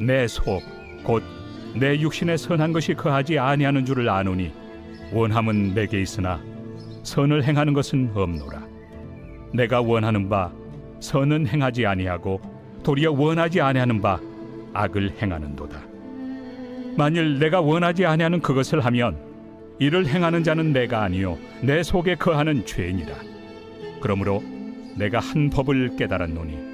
내 속 곧 내 육신에 선한 것이 거하지 아니하는 줄을 아노니 원함은 내게 있으나 선을 행하는 것은 없노라. 내가 원하는 바 선은 행하지 아니하고 도리어 원하지 아니하는 바 악을 행하는도다. 만일 내가 원하지 아니하는 그것을 하면 이를 행하는 자는 내가 아니요 내 속에 거하는 죄니라. 그러므로 내가 한 법을 깨달았노니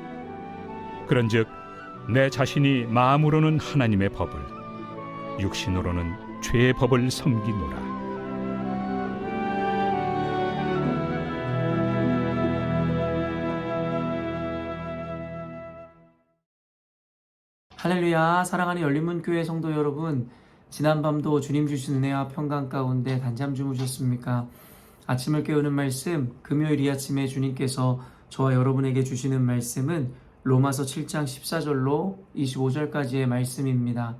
그런즉 내 자신이 마음으로는 하나님의 법을 육신으로는 죄의 법을 섬기노라 할렐루야 사랑하는 열린문교회 성도 여러분 지난밤도 주님 주신 은혜와 평강 가운데 단잠 주무셨습니까? 아침을 깨우는 말씀 금요일 이 아침에 주님께서 저와 여러분에게 주시는 말씀은 로마서 7장 14절로 25절까지의 말씀입니다.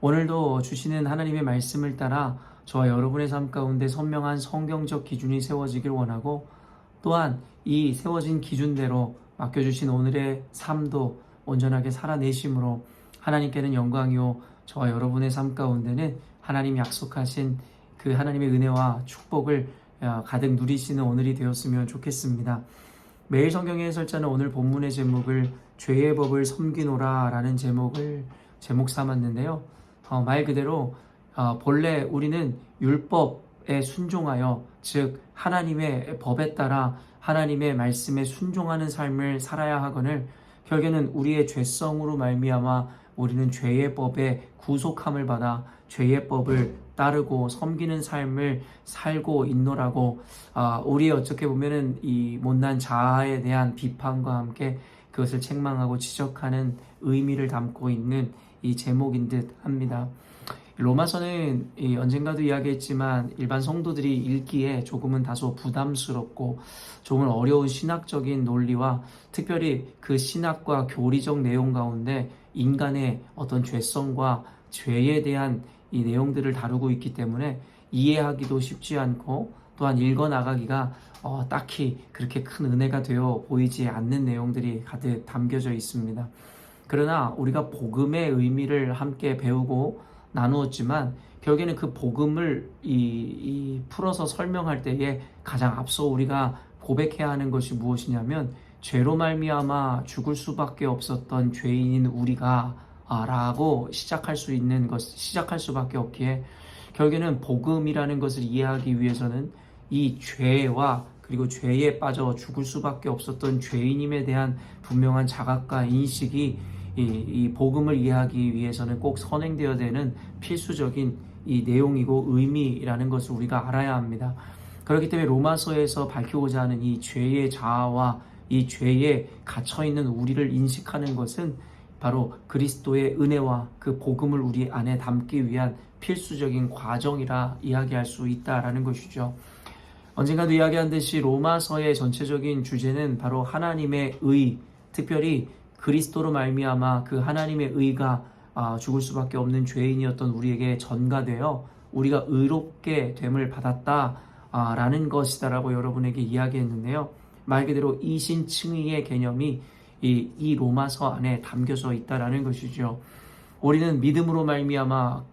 오늘도 주시는 하나님의 말씀을 따라 저와 여러분의 삶 가운데 선명한 성경적 기준이 세워지길 원하고 또한 이 세워진 기준대로 맡겨주신 오늘의 삶도 온전하게 살아내심으로 하나님께는 영광이요 저와 여러분의 삶 가운데는 하나님 약속하신 그 하나님의 은혜와 축복을 어, 가득 누리시는 오늘이 되었으면 좋겠습니다. 매일 성경의 해설자는 오늘 본문의 제목을 죄의 법을 섬기노라라는 제목을 제목 삼았는데요. 어, 말 그대로 어, 본래 우리는 율법에 순종하여 즉 하나님의 법에 따라 하나님의 말씀에 순종하는 삶을 살아야 하거늘 결국에는 우리의 죄성으로 말미암아 우리는 죄의 법에 구속함을 받아 죄의 법을 따르고 섬기는 삶을 살고 있노라고 아, 우리의 어떻게 보면은 이 못난 자아에 대한 비판과 함께 그것을 책망하고 지적하는 의미를 담고 있는 이 제목인 듯 합니다. 로마서는 언젠가도 이야기했지만 일반 성도들이 읽기에 조금은 다소 부담스럽고 조금 어려운 신학적인 논리와 특별히 그 신학과 교리적 내용 가운데 인간의 어떤 죄성과 죄에 대한 이 내용들을 다루고 있기 때문에 이해하기도 쉽지 않고 또한 읽어 나가기가 어, 딱히 그렇게 큰 은혜가 되어 보이지 않는 내용들이 가득 담겨져 있습니다. 그러나 우리가 복음의 의미를 함께 배우고 나누었지만 결국에는 그 복음을 이, 이 풀어서 설명할 때에 가장 앞서 우리가 고백해야 하는 것이 무엇이냐면 죄로 말미암아 죽을 수밖에 없었던 죄인인 우리가 아, 라고 시작할 수 있는 것 시작할 수밖에 없기에 결국에는 복음이라는 것을 이해하기 위해서는 이 죄와 그리고 죄에 빠져 죽을 수밖에 없었던 죄인임에 대한 분명한 자각과 인식이 이, 이 복음을 이해하기 위해서는 꼭 선행되어야 되는 필수적인 이 내용이고 의미라는 것을 우리가 알아야 합니다. 그렇기 때문에 로마서에서 밝히고자 하는 이 죄의 자아와 이 죄에 갇혀 있는 우리를 인식하는 것은 바로 그리스도의 은혜와 그 복음을 우리 안에 담기 위한 필수적인 과정이라 이야기할 수 있다라는 것이죠. 언젠가도 이야기한 듯이 로마서의 전체적인 주제는 바로 하나님의 의, 특별히 그리스도로 말미암아 그 하나님의 의가 아, 죽을 수밖에 없는 죄인이었던 우리에게 전가되어 우리가 의롭게 됨을 받았다라는 것이다라고 여러분에게 이야기했는데요. 말 그대로 이신칭의의 개념이 이, 이 로마서 안에 담겨져 있다라는 것이죠. 우리는 믿음으로 말미암아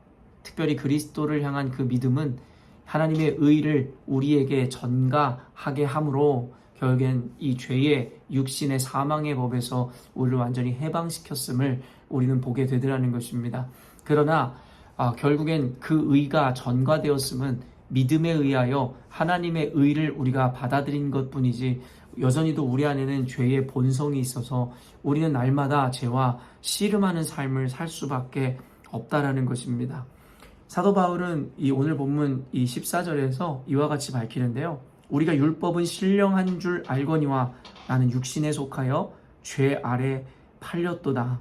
특별히 그리스도를 향한 그 믿음은 하나님의 의를 우리에게 전가하게 함으로 결국엔 이 죄의 육신의 사망의 법에서 우리를 완전히 해방시켰음을 우리는 보게 되더라는 것입니다. 그러나 아, 결국엔 그 의가 전가되었음은 믿음에 의하여 하나님의 의를 우리가 받아들인 것 뿐이지 여전히도 우리 안에는 죄의 본성이 있어서 우리는 날마다 죄와 씨름하는 삶을 살 수밖에 없다라는 것입니다. 사도 바울은 이 오늘 본문 이 14절에서 이와 같이 밝히는데요. 우리가 율법은 신령한 줄 알거니와 나는 육신에 속하여 죄 아래 팔렸도다.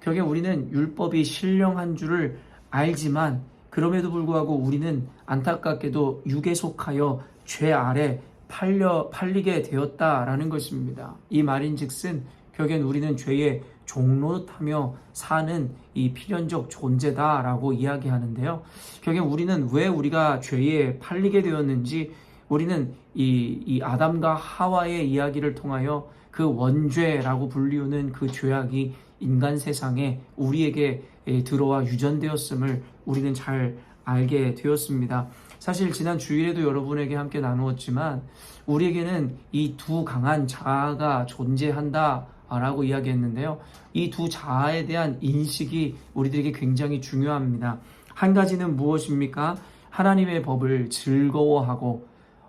결국 우리는 율법이 신령한 줄을 알지만 그럼에도 불구하고 우리는 안타깝게도 육에 속하여 죄 아래 팔려 팔리게 되었다라는 것입니다. 이 말인즉슨 결국엔 우리는 죄의 종로타며 사는 이 필연적 존재다라고 이야기하는데요. 결국 우리는 왜 우리가 죄에 팔리게 되었는지 우리는 이, 이 아담과 하와의 이야기를 통하여 그 원죄라고 불리우는 그 죄악이 인간 세상에 우리에게 예, 들어와 유전되었음을 우리는 잘 알게 되었습니다. 사실 지난 주일에도 여러분에게 함께 나누었지만 우리에게는 이 두 강한 자아가 존재한다 라고 이야기했는데요. 이 두 자아에 대한 인식이 우리들에게 굉장히 중요합니다. 한 가지는 무엇입니까? 하나님의 법을 즐거워하고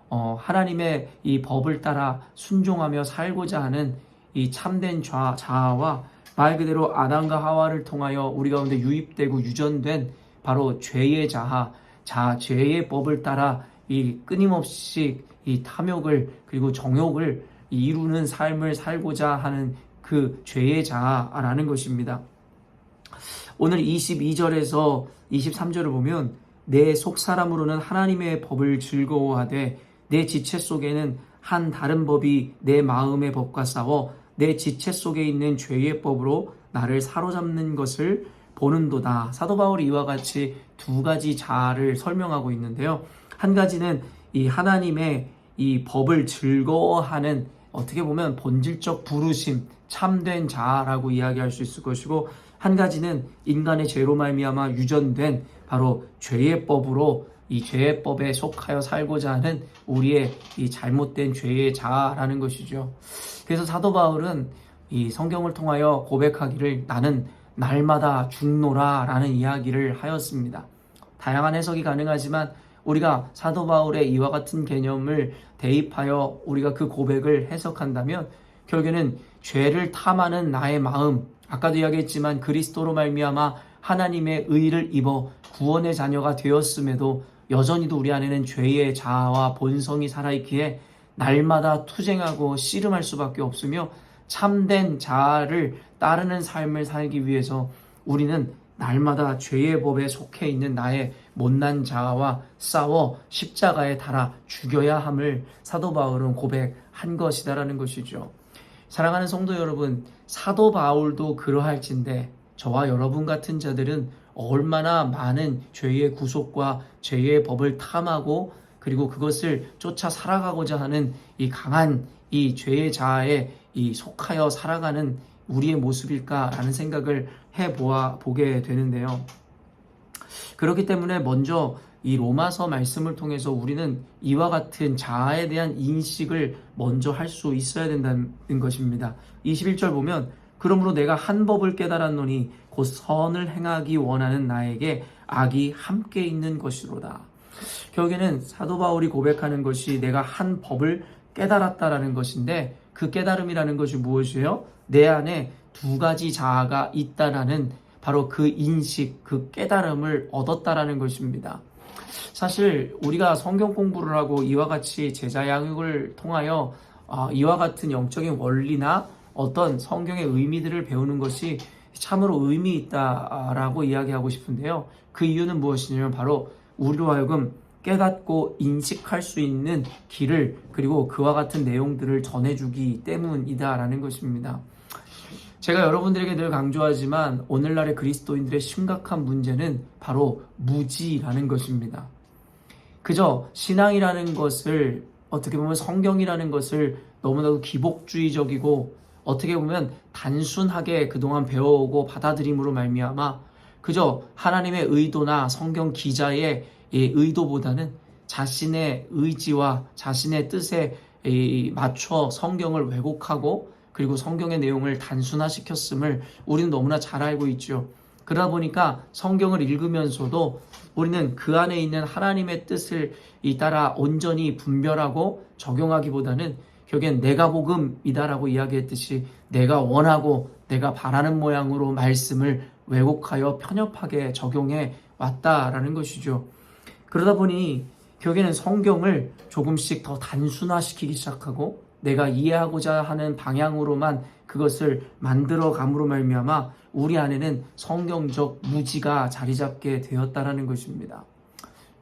어, 하나님의 이 법을 따라 순종하며 살고자 하는 이 참된 좌, 자아와 말 그대로 아담과 하와를 통하여 우리 가운데 유입되고 유전된 바로 죄의 자아, 자 죄의 법을 따라 이 끊임없이 이 탐욕을 그리고 정욕을 이루는 삶을 살고자 하는 그 죄의 자아라는 것입니다. 오늘 22절에서 23절을 보면 내 속사람으로는 하나님의 법을 즐거워하되 내 지체 속에는 한 다른 법이 내 마음의 법과 싸워 내 지체 속에 있는 죄의 법으로 나를 사로잡는 것을 보는도다. 사도 바울이 이와 같이 두 가지 자아를 설명하고 있는데요. 한 가지는 이 하나님의 이 법을 즐거워하는 어떻게 보면 본질적 부르심, 참된 자아라고 이야기할 수 있을 것이고 한 가지는 인간의 죄로 말미암아 유전된 바로 죄의 법으로 이 죄의 법에 속하여 살고자 하는 우리의 이 잘못된 죄의 자아라는 것이죠. 그래서 사도 바울은 이 성경을 통하여 고백하기를 나는 날마다 죽노라 라는 이야기를 하였습니다. 다양한 해석이 가능하지만 우리가 사도 바울의 이와 같은 개념을 대입하여 우리가 그 고백을 해석한다면 결국에는 죄를 탐하는 나의 마음 아까도 이야기했지만 그리스도로 말미암아 하나님의 의를 입어 구원의 자녀가 되었음에도 여전히도 우리 안에는 죄의 자아와 본성이 살아있기에 날마다 투쟁하고 씨름할 수밖에 없으며 참된 자아를 따르는 삶을 살기 위해서 우리는 날마다 죄의 법에 속해 있는 나의 못난 자아와 싸워 십자가에 달아 죽여야 함을 사도 바울은 고백한 것이다라는 것이죠. 사랑하는 성도 여러분, 사도 바울도 그러할진데 저와 여러분 같은 자들은 얼마나 많은 죄의 구속과 죄의 법을 탐하고 그리고 그것을 쫓아 살아가고자 하는 이 강한 이 죄의 자아에 이 속하여 살아가는 우리의 모습일까라는 생각을 해 보아 보게 되는데요. 그렇기 때문에 먼저 이 로마서 말씀을 통해서 우리는 이와 같은 자아에 대한 인식을 먼저 할 수 있어야 된다는 것입니다. 21절 보면 그러므로 내가 한 법을 깨달았노니 곧 선을 행하기 원하는 나에게 악이 함께 있는 것이로다. 결국에는 사도 바울이 고백하는 것이 내가 한 법을 깨달았다라는 것인데 그 깨달음이라는 것이 무엇이에요? 내 안에 두 가지 자아가 있다라는 바로 그 인식, 그 깨달음을 얻었다라는 것입니다. 사실 우리가 성경 공부를 하고 이와 같이 제자 양육을 통하여 어, 이와 같은 영적인 원리나 어떤 성경의 의미들을 배우는 것이 참으로 의미 있다라고 이야기하고 싶은데요. 그 이유는 무엇이냐면 바로 우리로 하여금 깨닫고 인식할 수 있는 길을 그리고 그와 같은 내용들을 전해주기 때문이다라는 것입니다. 제가 여러분들에게 늘 강조하지만 오늘날의 그리스도인들의 심각한 문제는 바로 무지라는 것입니다. 그저 신앙이라는 것을 어떻게 보면 성경이라는 것을 너무나도 기복주의적이고 어떻게 보면 단순하게 그동안 배워오고 받아들임으로 말미암아 그저 하나님의 의도나 성경 기자의 의도보다는 자신의 의지와 자신의 뜻에 맞춰 성경을 왜곡하고 그리고 성경의 내용을 단순화시켰음을 우리는 너무나 잘 알고 있죠. 그러다 보니까 성경을 읽으면서도 우리는 그 안에 있는 하나님의 뜻을 이 따라 온전히 분별하고 적용하기보다는 결국엔 내가 복음이다라고 이야기했듯이 내가 원하고 내가 바라는 모양으로 말씀을 왜곡하여 편협하게 적용해 왔다라는 것이죠. 그러다 보니 결국에는 성경을 조금씩 더 단순화시키기 시작하고 내가 이해하고자 하는 방향으로만 그것을 만들어 감으로 말미암아 우리 안에는 성경적 무지가 자리 잡게 되었다라는 것입니다.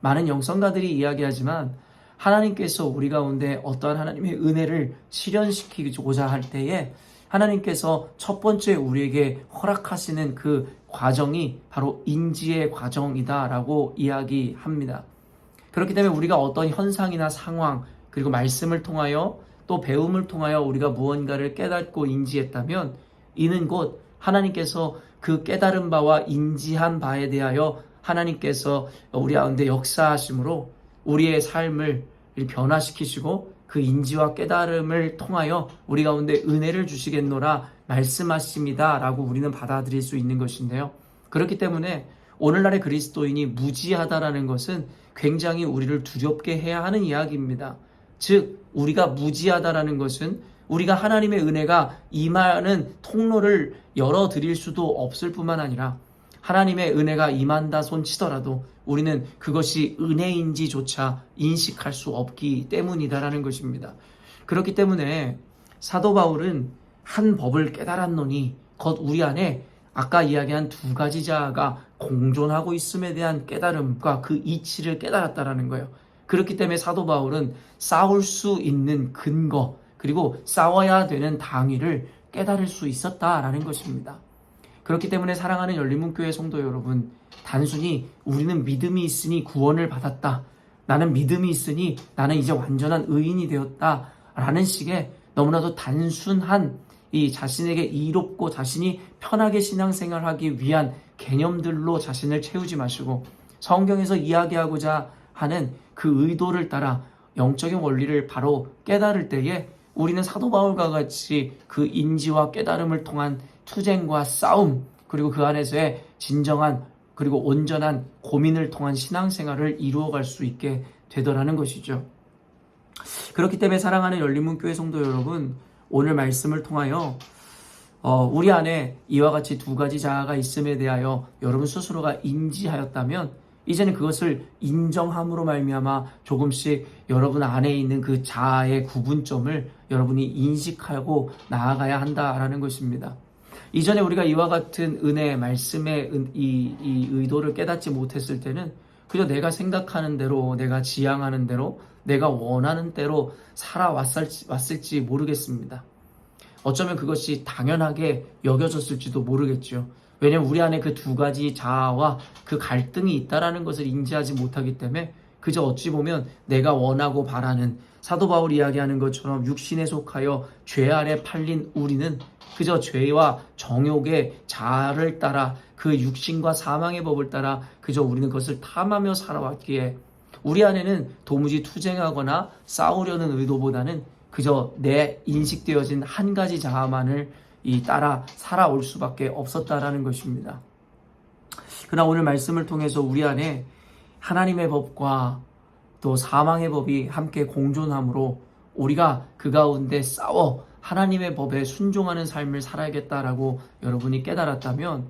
많은 영성가들이 이야기하지만 하나님께서 우리 가운데 어떠한 하나님의 은혜를 실현시키고자 할 때에 하나님께서 첫 번째 우리에게 허락하시는 그 과정이 바로 인지의 과정이다라고 이야기합니다. 그렇기 때문에 우리가 어떤 현상이나 상황 그리고 말씀을 통하여 또 배움을 통하여 우리가 무언가를 깨닫고 인지했다면 이는 곧 하나님께서 그 깨달은 바와 인지한 바에 대하여 하나님께서 우리 가운데 역사하심으로 우리의 삶을 변화시키시고 그 인지와 깨달음을 통하여 우리 가운데 은혜를 주시겠노라 말씀하십니다 라고 우리는 받아들일 수 있는 것인데요. 그렇기 때문에 오늘날의 그리스도인이 무지하다라는 것은 굉장히 우리를 두렵게 해야 하는 이야기입니다. 즉 우리가 무지하다라는 것은 우리가 하나님의 은혜가 임하는 통로를 열어 드릴 수도 없을 뿐만 아니라 하나님의 은혜가 임한다 손치더라도 우리는 그것이 은혜인지조차 인식할 수 없기 때문이다라는 것입니다. 그렇기 때문에 사도 바울은 한 법을 깨달았노니 곧 우리 안에 아까 이야기한 두 가지 자아가 공존하고 있음에 대한 깨달음과 그 이치를 깨달았다라는 거예요. 그렇기 때문에 사도 바울은 싸울 수 있는 근거 그리고 싸워야 되는 당위를 깨달을 수 있었다라는 것입니다. 그렇기 때문에 사랑하는 열린문교회 성도 여러분, 단순히 우리는 믿음이 있으니 구원을 받았다. 나는 믿음이 있으니 나는 이제 완전한 의인이 되었다. 라는 식의 너무나도 단순한 이 자신에게 이롭고 자신이 편하게 신앙생활하기 위한 개념들로 자신을 채우지 마시고 성경에서 이야기하고자 하는 그 의도를 따라 영적인 원리를 바로 깨달을 때에 우리는 사도 바울과 같이 그 인지와 깨달음을 통한 투쟁과 싸움 그리고 그 안에서의 진정한 그리고 온전한 고민을 통한 신앙생활을 이루어갈 수 있게 되더라는 것이죠. 그렇기 때문에 사랑하는 열린문교회 성도 여러분 오늘 말씀을 통하여 어, 우리 안에 이와 같이 두 가지 자아가 있음에 대하여 여러분 스스로가 인지하였다면 이제는 그것을 인정함으로 말미암아 조금씩 여러분 안에 있는 그 자아의 구분점을 여러분이 인식하고 나아가야 한다라는 것입니다. 이전에 우리가 이와 같은 은혜, 말씀의 은- 이, 이 의도를 깨닫지 못했을 때는 그저 내가 생각하는 대로, 내가 지향하는 대로, 내가 원하는 대로 살아왔을지 왔을지 모르겠습니다. 어쩌면 그것이 당연하게 여겨졌을지도 모르겠죠. 왜냐면 우리 안에 그 두 가지 자아와 그 갈등이 있다라는 것을 인지하지 못하기 때문에 그저 어찌 보면 내가 원하고 바라는 사도 바울 이야기하는 것처럼 육신에 속하여 죄 아래 팔린 우리는 그저 죄와 정욕의 자아를 따라 그 육신과 사망의 법을 따라 그저 우리는 그것을 탐하며 살아왔기에 우리 안에는 도무지 투쟁하거나 싸우려는 의도보다는 그저 내 인식되어진 한 가지 자아만을 이 따라 살아올 수밖에 없었다라는 것입니다. 그러나 오늘 말씀을 통해서 우리 안에 하나님의 법과 또 사망의 법이 함께 공존함으로 우리가 그 가운데 싸워 하나님의 법에 순종하는 삶을 살아야겠다라고 여러분이 깨달았다면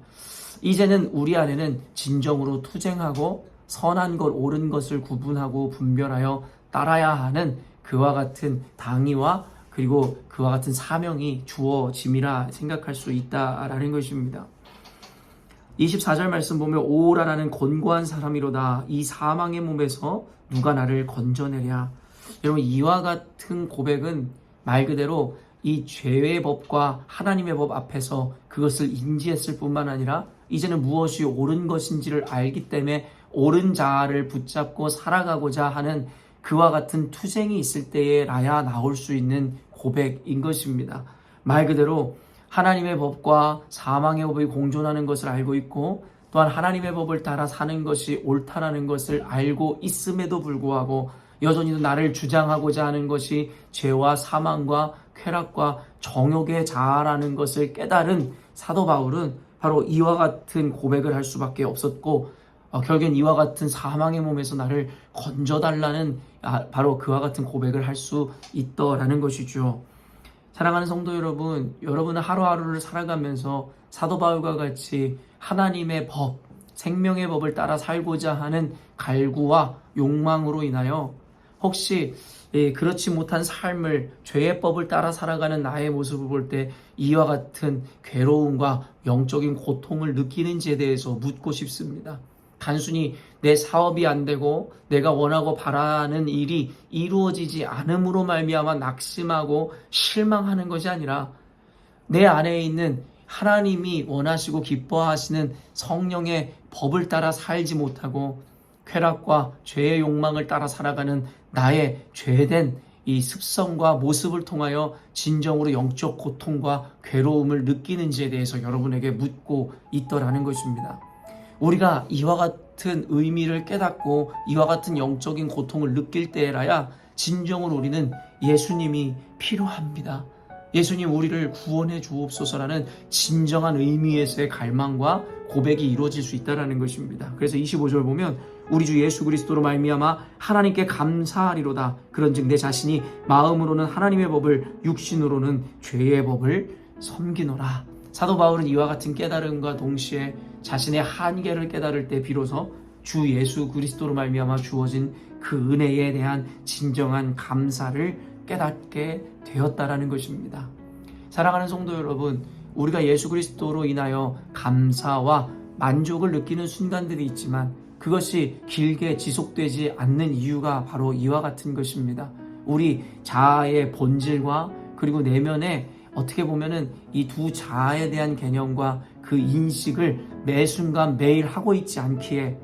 이제는 우리 안에는 진정으로 투쟁하고 선한 것, 옳은 것을 구분하고 분별하여 따라야 하는 그와 같은 당위와 그리고 그와 같은 사명이 주어짐이라 생각할 수 있다라는 것입니다. 24절 말씀 보면 오라 나는 권고한 사람이로다 이 사망의 몸에서 누가 나를 건져내랴 여러분 이와 같은 고백은 말 그대로 이 죄의 법과 하나님의 법 앞에서 그것을 인지했을 뿐만 아니라 이제는 무엇이 옳은 것인지를 알기 때문에 옳은 자아를 붙잡고 살아가고자 하는 그와 같은 투쟁이 있을 때에 라야 나올 수 있는 고백인 것입니다. 말 그대로 하나님의 법과 사망의 법이 공존하는 것을 알고 있고 또한 하나님의 법을 따라 사는 것이 옳다라는 것을 알고 있음에도 불구하고 여전히도 나를 주장하고자 하는 것이 죄와 사망과 쾌락과 정욕의 자아라는 것을 깨달은 사도 바울은 바로 이와 같은 고백을 할 수밖에 없었고 어, 결국엔 이와 같은 사망의 몸에서 나를 건져달라는 아, 바로 그와 같은 고백을 할 수 있더라는 것이죠. 사랑하는 성도 여러분, 여러분은 하루하루를 살아가면서 사도 바울과 같이 하나님의 법, 생명의 법을 따라 살고자 하는 갈구와 욕망으로 인하여 혹시 예, 그렇지 못한 삶을 죄의 법을 따라 살아가는 나의 모습을 볼 때 이와 같은 괴로움과 영적인 고통을 느끼는지에 대해서 묻고 싶습니다. 단순히 내 사업이 안 되고 내가 원하고 바라는 일이 이루어지지 않음으로 말미암아 낙심하고 실망하는 것이 아니라 내 안에 있는 하나님이 원하시고 기뻐하시는 성령의 법을 따라 살지 못하고 쾌락과 죄의 욕망을 따라 살아가는 나의 죄된 이 습성과 모습을 통하여 진정으로 영적 고통과 괴로움을 느끼는지에 대해서 여러분에게 묻고 있더라는 것입니다. 우리가 이와 같은 의미를 깨닫고 이와 같은 영적인 고통을 느낄 때라야 진정으로 우리는 예수님이 필요합니다. 예수님 우리를 구원해 주옵소서라는 진정한 의미에서의 갈망과 고백이 이루어질 수 있다라는 것입니다. 그래서 25절 보면 우리 주 예수 그리스도로 말미암아 하나님께 감사하리로다. 그런즉 내 자신이 마음으로는 하나님의 법을 육신으로는 죄의 법을 섬기노라. 사도 바울은 이와 같은 깨달음과 동시에 자신의 한계를 깨달을 때 비로소 주 예수 그리스도로 말미암아 주어진 그 은혜에 대한 진정한 감사를 깨닫게 되었다라는 것입니다. 사랑하는 성도 여러분, 우리가 예수 그리스도로 인하여 감사와 만족을 느끼는 순간들이 있지만 그것이 길게 지속되지 않는 이유가 바로 이와 같은 것입니다. 우리 자아의 본질과 그리고 내면에 어떻게 보면은 이 두 자아에 대한 개념과 그 인식을 매 순간 매일 하고 있지 않기에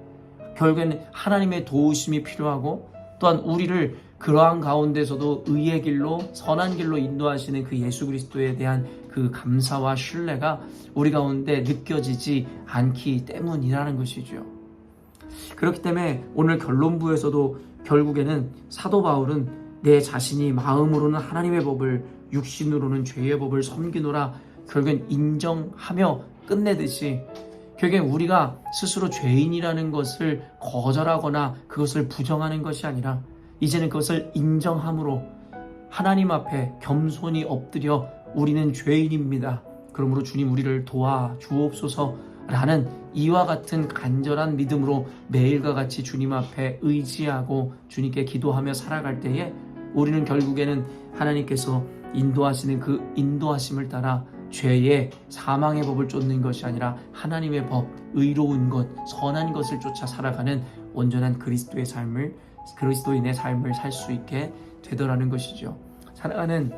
결국에는 하나님의 도우심이 필요하고 또한 우리를 그러한 가운데서도 의의 길로 선한 길로 인도하시는 그 예수 그리스도에 대한 그 감사와 신뢰가 우리 가운데 느껴지지 않기 때문이라는 것이죠. 그렇기 때문에 오늘 결론부에서도 결국에는 사도 바울은 내 자신이 마음으로는 하나님의 법을 육신으로는 죄의 법을 섬기노라 결국엔 인정하며 끝내듯이 결국엔 우리가 스스로 죄인이라는 것을 거절하거나 그것을 부정하는 것이 아니라 이제는 그것을 인정함으로 하나님 앞에 겸손히 엎드려 우리는 죄인입니다. 그러므로 주님 우리를 도와 주옵소서라는 이와 같은 간절한 믿음으로 매일과 같이 주님 앞에 의지하고 주님께 기도하며 살아갈 때에 우리는 결국에는 하나님께서 인도하시는 그 인도하심을 따라 죄의 사망의 법을 쫓는 것이 아니라 하나님의 법, 의로운 것, 선한 것을 쫓아 살아가는 온전한 그리스도의 삶을 그리스도인의 삶을 살 수 있게 되더라는 것이죠. 사랑하는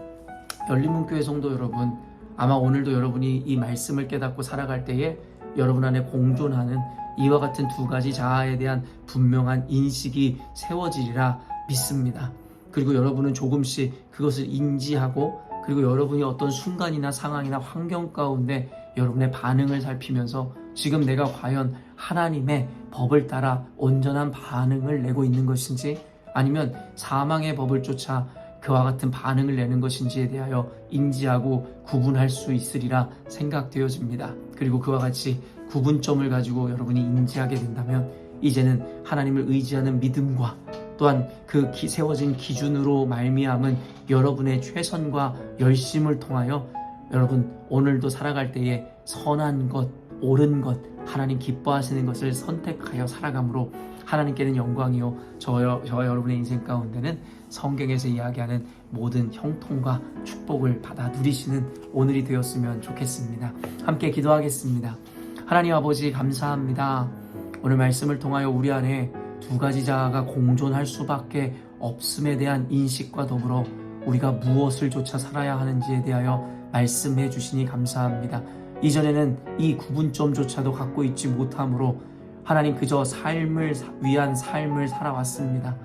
열린문교회 성도 여러분, 아마 오늘도 여러분이 이 말씀을 깨닫고 살아갈 때에 여러분 안에 공존하는 이와 같은 두 가지 자아에 대한 분명한 인식이 세워지리라 믿습니다. 그리고 여러분은 조금씩 그것을 인지하고 그리고 여러분이 어떤 순간이나 상황이나 환경 가운데 여러분의 반응을 살피면서 지금 내가 과연 하나님의 법을 따라 온전한 반응을 내고 있는 것인지 아니면 사망의 법을 쫓아 그와 같은 반응을 내는 것인지에 대하여 인지하고 구분할 수 있으리라 생각되어집니다. 그리고 그와 같이 구분점을 가지고 여러분이 인지하게 된다면 이제는 하나님을 의지하는 믿음과 또한 그 기- 세워진 기준으로 말미암은 여러분의 최선과 열심을 통하여 여러분 오늘도 살아갈 때에 선한 것, 옳은 것, 하나님 기뻐하시는 것을 선택하여 살아감으로 하나님께는 영광이요 저와 여러분의 인생 가운데는 성경에서 이야기하는 모든 형통과 축복을 받아 누리시는 오늘이 되었으면 좋겠습니다. 함께 기도하겠습니다. 하나님 아버지 감사합니다. 오늘 말씀을 통하여 우리 안에 두 가지 자아가 공존할 수밖에 없음에 대한 인식과 더불어 우리가 무엇을 조차 살아야 하는지에 대하여 말씀해 주시니 감사합니다. 이전에는 이 구분점조차도 갖고 있지 못함으로 하나님 그저 삶을 사- 위한 삶을 살아왔습니다.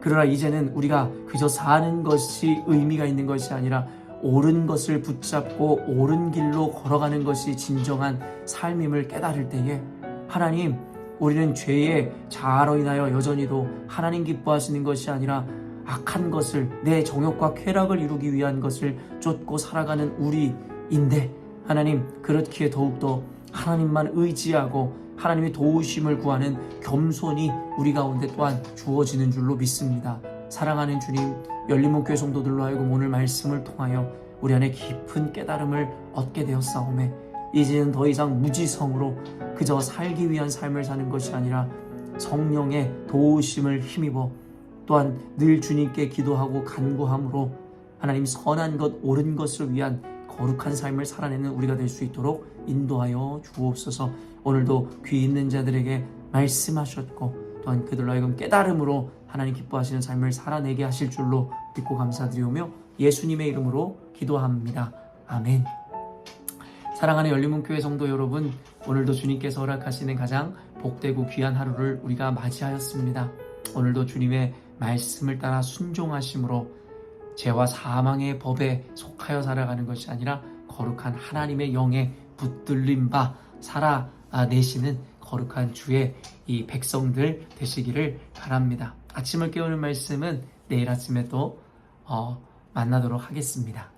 그러나 이제는 우리가 그저 사는 것이 의미가 있는 것이 아니라 옳은 것을 붙잡고 옳은 길로 걸어가는 것이 진정한 삶임을 깨달을 때에 하나님 우리는 죄의 자아로 인하여 여전히도 하나님 기뻐하시는 것이 아니라 악한 것을 내 정욕과 쾌락을 이루기 위한 것을 쫓고 살아가는 우리인데 하나님 그렇기에 더욱더 하나님만 의지하고 하나님의 도우심을 구하는 겸손이 우리 가운데 또한 주어지는 줄로 믿습니다. 사랑하는 주님, 열린문교회 성도들로 하여금 오늘 말씀을 통하여 우리 안에 깊은 깨달음을 얻게 되었사오매 이제는 더 이상 무지성으로 그저 살기 위한 삶을 사는 것이 아니라 성령의 도우심을 힘입어 또한 늘 주님께 기도하고 간구함으로 하나님 선한 것 옳은 것을 위한 거룩한 삶을 살아내는 우리가 될 수 있도록 인도하여 주옵소서. 오늘도 귀 있는 자들에게 말씀하셨고 또한 그들로 하여금 깨달음으로 하나님 기뻐하시는 삶을 살아내게 하실 줄로 믿고 감사드리오며 예수님의 이름으로 기도합니다. 아멘. 사랑하는 열린문교회 성도 여러분, 오늘도 주님께서 허락하시는 가장 복되고 귀한 하루를 우리가 맞이하였습니다. 오늘도 주님의 말씀을 따라 순종하심으로 죄와 사망의 법에 속하여 살아가는 것이 아니라 거룩한 하나님의 영에 붙들림 바 살아내시는 거룩한 주의 이 백성들 되시기를 바랍니다. 아침을 깨우는 말씀은 내일 아침에 또 어, 만나도록 하겠습니다.